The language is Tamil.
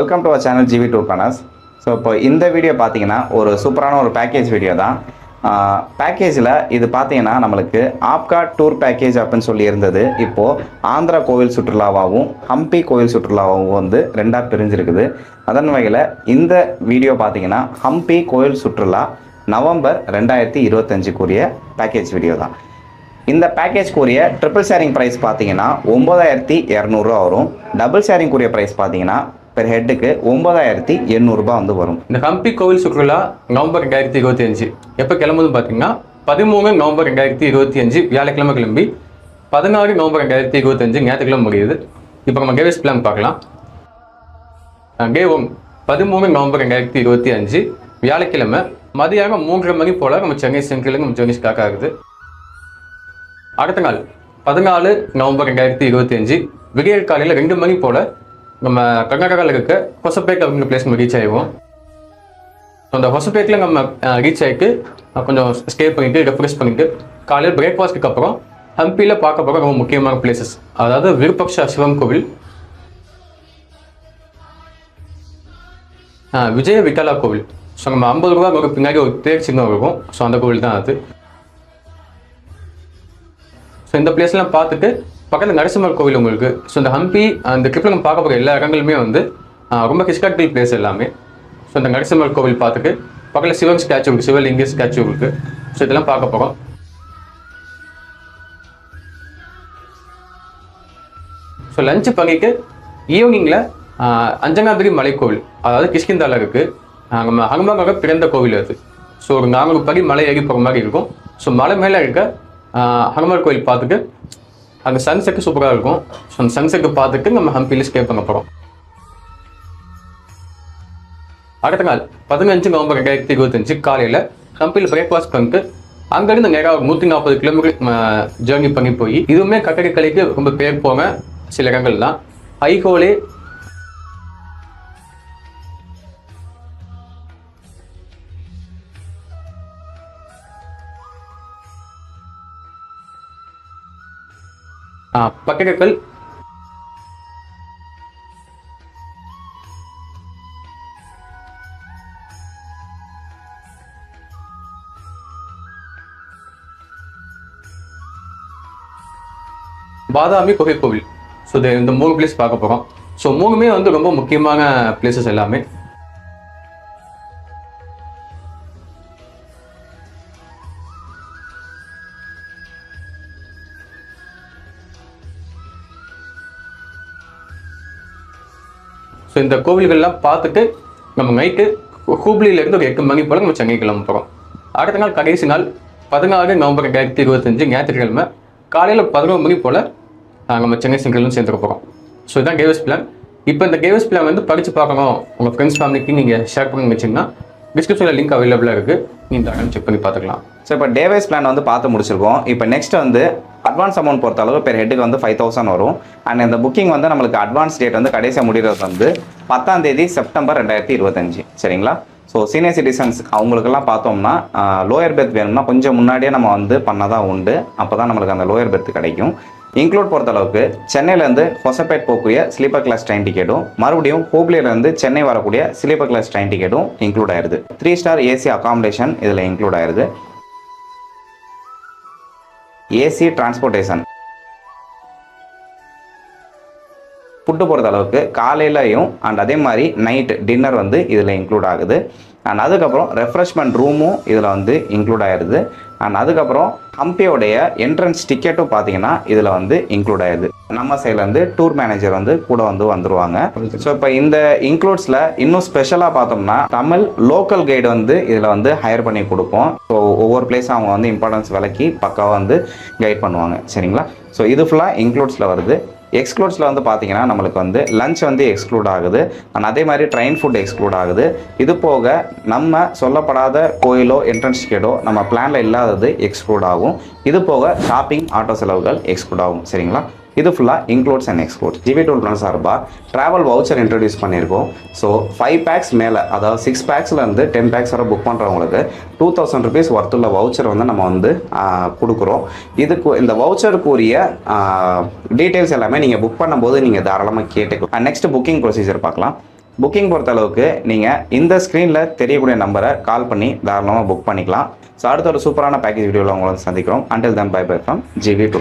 Welcome to our channel GV tour planners so இப்போ இந்த வீடியோ பார்த்தீங்கன்னா ஒரு சூப்பரான ஒரு பேக்கேஜ் வீடியோ தான். பேக்கேஜில் இது பார்த்தீங்கன்னா நம்மளுக்கு ஆப்கா டூர் பேக்கேஜ் அப்படின்னு சொல்லி இருந்தது. இப்போது ஆந்திரா கோவில் சுற்றுலாவாகவும் ஹம்பி கோவில் சுற்றுலாவாகவும் வந்து ரெண்டாக பிரிஞ்சிருக்குது. அதன் வகையில் இந்த வீடியோ பார்த்தீங்கன்னா ஹம்பி கோவில் சுற்றுலா நவம்பர் ரெண்டாயிரத்தி இருபத்தஞ்சுக்குரிய பேக்கேஜ் வீடியோ தான். இந்த பேக்கேஜ்க்குரிய ட்ரிபிள் ஷேரிங் ப்ரைஸ் பார்த்தீங்கன்னா ஒம்பதாயிரத்தி இரநூறுவா வரும். டபுள் ஷேரிங்க்குரிய ப்ரைஸ் பார்த்தீங்கன்னா பெர் ஹெட்டுக்கு ஒன்பதாயிரத்தி எண்ணூறுபா வந்து வரும். இந்த ஹம்பி கோவில் சுற்றுலா நவம்பர் ரெண்டாயிரத்தி இருபத்தி அஞ்சு. எப்போ கிளம்புது பார்த்தீங்கன்னா பதிமூணு நவம்பர் ரெண்டாயிரத்தி இருபத்தி அஞ்சு வியாழக்கிழமை கிளம்பி பதினாறு நவம்பர் ரெண்டாயிரத்தி இருபத்தஞ்சு ஞாயிற்றுக்கிழமை முடியுது. இப்போ நம்ம கேவேஸ் பிளான் பார்க்கலாம். கே ஒன் பதிமூணு நவம்பர் ரெண்டாயிரத்தி இருபத்தி அஞ்சு வியாழக்கிழமை மதியானம் மூன்றரை மணி போல் நம்ம சென்னை சென்ட்ரலுக்கு நம்ம சென்னை ஸ்டாக் ஆகுது. அடுத்த நாள் பதினாலு நவம்பர் ரெண்டாயிரத்தி இருபத்தி அஞ்சு விடியற் காலையில் ரெண்டு மணி போல் நம்ம கர்நாடகாவில் இருக்க ஹொசப்பேட் அப்படிங்கிற பிளேஸ் நம்ம ரீச் ஆயிடுவோம் ஸோ அந்த ஹொசபேக்கில் நம்ம ரீச் ஆகிட்டு கொஞ்சம் ஸ்டே பண்ணிட்டு ரெஃப்ரெஷ் பண்ணிட்டு காலையில் பிரேக்ஃபாஸ்ட்டுக்கு அப்புறம் ஹம்பியில் பார்க்க போகிற ரொம்ப முக்கியமான பிளேசஸ் அதாவது விருப்பக்ஷ சிவன் கோவில். விஜய விட்டலா கோவில். ஸோ நம்ம ஐம்பது ரூபா ஒரு பின்னாடி ஒரு தேர் சின்னம் இருக்கும். ஸோ அந்த கோவில் தான் அது. ஸோ இந்த பிளேஸ்லாம் பார்த்துட்டு பக்கத்தில் நரசிம்மர் கோவில் உங்களுக்கு. ஸோ இந்த ஹம்பி அந்த ட்ரிப்பில் நம்ம பார்க்க போகிற எல்லா இடங்களுமே வந்து ரொம்ப ஹிஸ்டாரிக்கல் பிளேஸ் எல்லாமே. ஸோ இந்த நரசிம்மர் கோவில் பார்த்துட்டு பக்கத்தில் சிவன் ஸ்டாச்சு இருக்குது சிவலிங்க ஸ்டாச்சு இருக்குது ஸோ இதெல்லாம் பார்க்க போகிறோம் ஸோ லஞ்சு பண்ணிட்டு ஈவினிங்கில் அஞ்சனாதிரி மலைக்கோவில் அதாவது கிஷ்கிந்தாவில் இருக்குது நம்ம ஹனுமானோட பிறந்த கோவில் அது. ஸோ ஒரு நானூறு படி மலை ஏறி போகிற மாதிரி இருக்கும். ஸோ மலை மேலே இருக்க ஹனுமார் கோவில் பார்த்துட்டு அங்கே சன்செட்டு சூப்பராக இருக்கும். ஸோ அந்த சன்செட்டு பார்த்துட்டு நம்ம ஹம்பியில் ஸ்டே பண்ண போகிறோம் அடுத்த நாள் பதினஞ்சு நவம்பர் ரெண்டாயிரத்தி இருபத்தஞ்சு காலையில் ஹம்பியில் பிரேக்ஃபாஸ்ட் பண்ணிட்டு அங்கேருந்து நேராக ஒரு நூற்றி நாற்பது கிலோமீட்டர் ஜேர்னி பண்ணி போய் இதுவுமே கட்டடக்கலைக்கு ரொம்ப பேர் போன சில இடங்கள் தான் ஐஹோலே பக்கடக்கல் பாதாமி குகை கோவில். ஸோ இந்த மூணு பிளேஸ் பார்க்க போகிறோம் ஸோ மூணுமே வந்து ரொம்ப முக்கியமான பிளேசஸ் எல்லாமே. ஸோ இந்த கோவில்கள்லாம் பார்த்துட்டு நம்ம நைட்டு ஹூப்ளியிலேருந்து ஒரு எட்டு மணி போல் நம்ம சென்னை கிளம்ப போகிறோம் அடுத்த நாள் கடைசி நாள் பதினாறு நவம்பர் ரெண்டாயிரத்தி இருபத்தஞ்சு ஞாயிற்றுக்கிழமை காலையில் பதினோரு மணி போல் நம்ம சென்னை சென்ட்ரலும் சேர்ந்துக்க போகிறோம் ஸோ இதுதான் கேவஸ் பிளான் இப்போ இந்த கேவஸ் பிளான் வந்து படித்து பார்க்கணும். உங்கள் ஃப்ரெண்ட்ஸ் ஃபேமிலிக்கு நீங்கள் ஷேர் பண்ணி வச்சிங்கன்னா டிஸ்கிரிப்ஷனில் லிங்க் அவைலபிளாக இருக்குது நீங்கள் செக் பண்ணி பார்த்துக்கலாம். ஸோ இப்போ டேவைஸ் பிளான் வந்து பார்த்து முடிச்சிருக்கோம். இப்போ நெக்ஸ்ட் வந்து அட்வான்ஸ் அமௌண்ட் பொறுத்த அளவு பெர் ஹெட்டுக்கு வந்து ஃபைவ் தௌசண்ட் வரும். அண்ட் இந்த புக்கிங் வந்து நம்மளுக்கு அட்வான்ஸ் டேட் வந்து கடைசியாக முடிகிறது வந்து பத்தாம் தேதி செப்டம்பர் ரெண்டாயிரத்தி இருபத்தஞ்சு. சரிங்களா? ஸோ சீனியர் சிட்டிசன்ஸ் அவங்களுக்கெல்லாம் பார்த்தோம்னா லோயர் பெர்த் வேணும்னா கொஞ்சம் முன்னாடியே நம்ம வந்து பண்ணதான் உண்டு. அப்போ தான் நம்மளுக்கு அந்த லோயர் பெர்த் கிடைக்கும். இன்க்ளூட் பொறுத்த அளவுக்கு சென்னையிலேருந்து ஹொசப்பேட் போகக்கூடிய ஸ்லீப்பர் கிளாஸ் ட்ரெயின் டிக்கெட்டும் மறுபடியும் ஹூப்ளியிலேருந்து சென்னை வரக்கூடிய ஸ்லீப்பர் கிளாஸ் ட்ரெயின் டிக்கெட்டும் இன்க்ளூட் ஆயிருது. த்ரீ ஸ்டார் ஏசி அகாமடேஷன் இதில் இன்க்ளூட் ஆயிருது. ஏசி டிரான்ஸ்போர்ட்டேஷன் ஃபுட்டு பொறுத்த அளவுக்கு காலையிலையும் அண்ட் அதே மாதிரி நைட் டின்னர் வந்து இதில் இன்க்ளூட் ஆகுது. அண்ட் அதுக்கப்புறம் ரெஃப்ரெஷ்மெண்ட் ரூமும் இதில் வந்து இன்க்ளூட் ஆயிடுது அண்ட் அதுக்கப்புறம் ஹம்பியோடைய என்ட்ரன்ஸ் டிக்கெட்டும் பார்த்தீங்கன்னா இதில் வந்து இன்க்ளூட் ஆயிடுது. நம்ம சைட்லேருந்து டூர் மேனேஜர் வந்து கூட வந்து வந்துருவாங்க. ஸோ இப்போ இந்த இன்க்ளூட்ஸில் இன்னும் ஸ்பெஷலாக பார்த்தோம்னா தமிழ் லோக்கல் கைடு வந்து இதில் வந்து ஹையர் பண்ணி கொடுப்போம். ஸோ ஒவ்வொரு பிளேஸும் அவங்க வந்து இம்பார்ட்டன்ஸ் விலக்கி பக்காவாக வந்து கைட் பண்ணுவாங்க. சரிங்களா? ஸோ இது ஃபுல்லாக இன்க்ளூட்ஸில் வருது. எக்ஸ்க்ளூட்ஸில் வந்து பார்த்தீங்கன்னா நம்மளுக்கு வந்து லஞ்ச் வந்து எக்ஸ்க்ளூட் ஆகுது. அண்ட் அதே மாதிரி ட்ரெயின் ஃபுட் எக்ஸ்க்ளூட் ஆகுது. இது போக நம்ம சொல்லப்படாத கோயிலோ என்ட்ரன்ஸ் டிக்கெட்டோ நம்ம பிளானில் இல்லாதது எக்ஸ்க்ளூட் ஆகும். இது போக ஷாப்பிங் ஆட்டோ செலவுகள் எக்ஸ்க்ளூட் ஆகும். சரிங்களா? இது ஃபுல்லாக includes and excludes GV tour plan சார்பாக ட்ராவல் வவுச்சர் இன்ட்ரடியூஸ் பண்ணியிருக்கோம். ஸோ ஃபைவ் பேக்ஸ் மேலே அதாவது சிக்ஸ் பேக்ஸ்லேருந்து டென் பேக்ஸ் வரை புக் பண்ணுறவங்களுக்கு டூ தௌசண்ட் ருபீஸ் ஒர்த்துள்ள வவுச்சர் வந்து நம்ம வந்து கொடுக்குறோம். இதுக்கு இந்த வவுச்சருக்குரிய டீட்டெயில்ஸ் எல்லாமே நீங்கள் புக் பண்ணும்போது நீங்கள் தாராளமாக கேட்டுக்கலாம். நெக்ஸ்ட் புக்கிங் ப்ரொசீஜர் பார்க்கலாம். புக்கிங் பொறுத்த அளவுக்கு நீங்கள் இந்த ஸ்க்ரீனில் தெரியக்கூடிய நம்பரை கால் பண்ணி தாராளமாக புக் பண்ணிக்கலாம். ஸோ அடுத்த ஒரு சூப்பரான பேக்கேஜ் வீடியோவில் உங்களை சந்திக்கிறோம். Until then bye bye from GV to